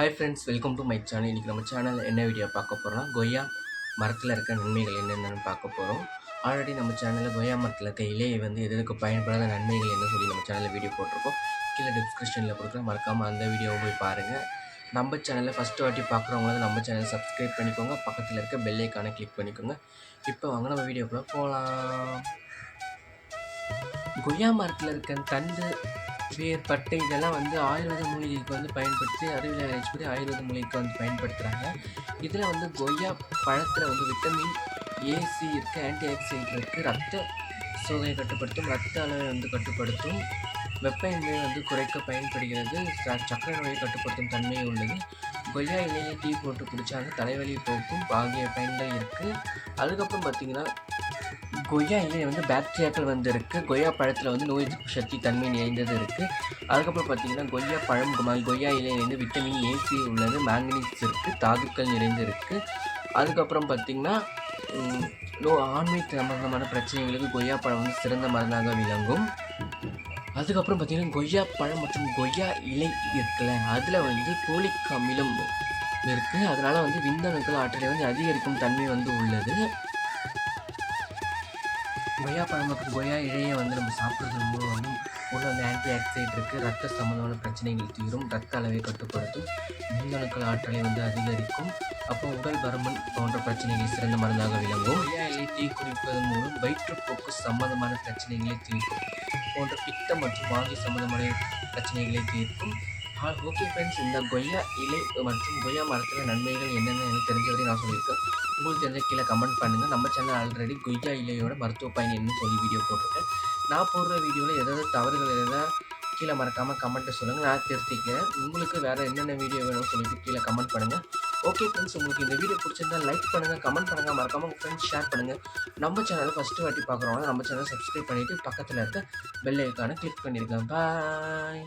Hi friends welcome to my channel இன்றைக்கி நம்ம சேனலில் என்ன வீடியோ பார்க்க போகிறோம் கொய்யா மரத்தில் இருக்க நன்மைகள் என்னென்னு பார்க்க போகிறோம் ஆல்ரெடி நம்ம சேனலில் கொய்யா மரத்தில் இருக்க இலையை வந்து எது எதுக்கு பயன்படாத நன்மைகள் என்ன சொல்லி நம்ம சேனலில் வீடியோ போட்டிருக்கோம். கீழே டிஸ்கிரிப்ஷனில் கொடுக்குற மறக்காமல் அந்த வீடியோவை போய் பாருங்கள் நம்ம சேனலில் ஃபஸ்ட்டு வாட்டி பார்க்குறவங்க நம்ம சேனலை சப்ஸ்கிரைப் பண்ணிக்கோங்க. பக்கத்தில் இருக்க பெல்லைக்கான கிளிக் பண்ணிக்கோங்க. இப்போ வாங்க நம்ம வீடியோக்குள்ளே போகலாம் கொய்யா மரத்தில் இருக்க தண்டு வேர் பட்டை இதெல்லாம் வந்து ஆயுர்வேத மூலிகைக்கு வந்து பயன்படுத்தி அறிவியல் ஆராய்ச்சி படி ஆயுர்வேத மூலிகைக்கு வந்து பயன்படுத்துகிறாங்க இதில் வந்து கொய்யா பழத்தில் வந்து விட்டமின் ஏசி இருக்குது ஆன்டி ஆக்சிடென்ட் இருக்குது ரத்த சோகையை கட்டுப்படுத்தும் ரத்த அளவை வந்து கட்டுப்படுத்தும். வெப்பநிலையை வந்து குறைக்க பயன்படுகிறது. ச- நோயை கட்டுப்படுத்தும் தன்மை உள்ளது. கொய்யா இலையை டீ போட்டு குடித்தாங்க தலைவலி போக்கும் ஆகிய பயன்கள் இருக்குது அதுக்கப்புறம் பார்த்திங்கன்னா கொய்யா இலையில் வந்து பாக்டீரியாக்கள் வந்து இருக்குது கொய்யா பழத்தில் வந்து நோய் எதிர்ப்பு சக்தி தன்மை நிறைந்தது இருக்குது அதுக்கப்புறம் பார்த்தீங்கன்னா கொய்யா பழம் கொய்யா இலையில் வந்து விட்டமின் ஏசி உள்ளது மேங்கனீஸ் இருக்குது தாதுக்கள் நிறைந்து இருக்குது அதுக்கப்புறம் பார்த்திங்கன்னா லோ நோ ஆண்மை சம்பந்தமான பிரச்சனைகளுக்கு கொய்யா பழம் வந்து சிறந்த மருந்தாக விளங்கும். அதுக்கப்புறம் பார்த்திங்கன்னா கொய்யா பழம் மற்றும் கொய்யா இலை இருக்குல்ல அதில் வந்து போலிக் அமிலம் இருக்குது அதனால் வந்து விந்தணுக்கள் ஆற்றலை வந்து அதிகரிக்கும் தன்மை வந்து உள்ளது. கொய்யா பழம் மற்றும் கொய்யா இழையை வந்து நம்ம சாப்பிட்றது மூலம் வந்து உள்ள வந்து ஆன்டி ஆக்சைட் இருக்குது ரத்த சம்மந்தமான பிரச்சனைகள் தீரும். ரத்த அளவை கட்டுப்படுத்தும். மின்னணுக்கள் ஆற்றலை வந்து அதிகரிக்கும். அப்போ உடல் பருமன் போன்ற பிரச்சனைகள் சிறந்த மருந்தாக விளங்கும். கொய்யா இலை டீ குடிப்பதன் மூலம் வயிற்றுப்போக்கு சம்மந்தமான பிரச்சனைகளை தீர்க்கும். போன்ற பித்தம் மற்றும் வாங்கி சம்மந்தமான பிரச்சனைகளை தீர்க்கும். ஓகே ஃப்ரெண்ட்ஸ் இந்த கொய்யா இலை மற்றும் கொய்யா மரத்தில் நன்மைகள் என்னென்ன எனக்கு தெரிஞ்சவரை நான் சொல்லியிருக்கேன். உங்களுக்கு தெரிஞ்ச கீழே கமெண்ட் பண்ணுங்கள் நம்ம சேனல் ஆல்ரெடி கொய்யா இலையோட மருத்துவ பயன் என்னன்னு சொல்லி வீடியோ போட்டிருக்கேன். நான் போடுற வீடியோவில் ஏதாவது தவறுகள் இருந்தால் கீழே மறக்காமல் கமெண்ட்டை சொல்லுங்கள் நான் திருத்திக்கிறேன் உங்களுக்கு வேறு என்னென்ன வீடியோ வேணும்னு சொல்லிட்டு கீழே கமெண்ட் பண்ணுங்கள் ஓகே ஃப்ரெண்ட்ஸ் உங்களுக்கு இந்த வீடியோ பிடிச்சிருந்தா லைக் பண்ணுங்கள் கமெண்ட் பண்ணுங்கள் மறக்காமல் உங்கள் ஃப்ரெண்ட்ஸ் ஷேர் பண்ணுங்கள் நம்ம சேனலை ஃபஸ்ட்டு வாட்டி பார்க்குறவங்க நம்ம சேனலை சப்ஸ்கிரைப் பண்ணிவிட்டு பக்கத்தில் இருக்க பெல் ஐக்கானை கிளிக் பண்ணியிருக்கேன் பாய்